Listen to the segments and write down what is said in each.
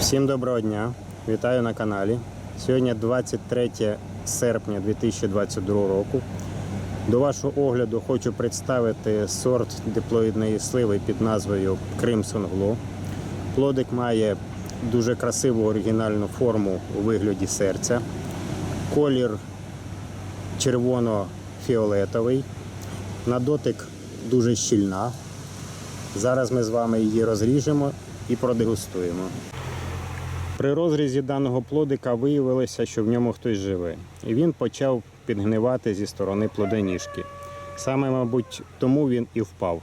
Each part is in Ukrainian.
Всім доброго дня! Вітаю на каналі. Сьогодні 23 серпня 2022 року. До вашого огляду хочу представити сорт диплоїдної сливи під назвою Crimson Glow. Плодик має дуже красиву оригінальну форму у вигляді серця. Колір червоно-фіолетовий. На дотик дуже щільна. Зараз ми з вами її розріжемо і продегустуємо. При розрізі даного плодика виявилося, що в ньому хтось живе, і він почав підгнивати зі сторони плодоніжки. Саме, мабуть, тому він і впав.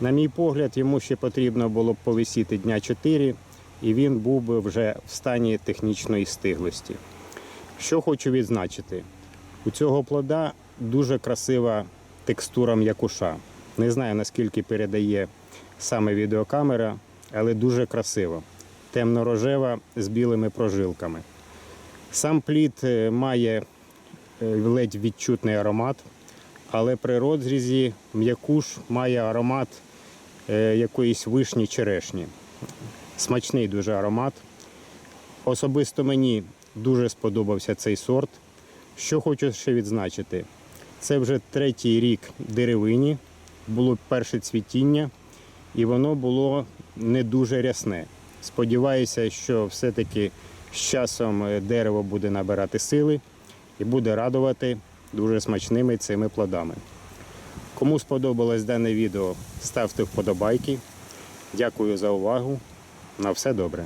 На мій погляд, йому ще потрібно було б повисіти дня 4, і він був би вже в стані технічної стиглості. Що хочу відзначити, у цього плода дуже красива текстура м'якуша. Не знаю наскільки передає саме відеокамера, але дуже красиво. Темно-рожева з білими прожилками. Сам плід е, має е, ледь відчутний аромат, але при розрізі м'якуш має аромат е, якоїсь вишні черешні. Смачний дуже аромат. Особисто мені дуже сподобався цей сорт. Що хочу ще відзначити, це вже третій рік деревині, було перше цвітіння, і воно було не дуже рясне. Сподіваюся, що все-таки з часом е, дерево буде набирати сили і буде радувати дуже смачними цими плодами. Кому сподобалось дане відео, ставте вподобайки. Дякую за увагу. На все добре.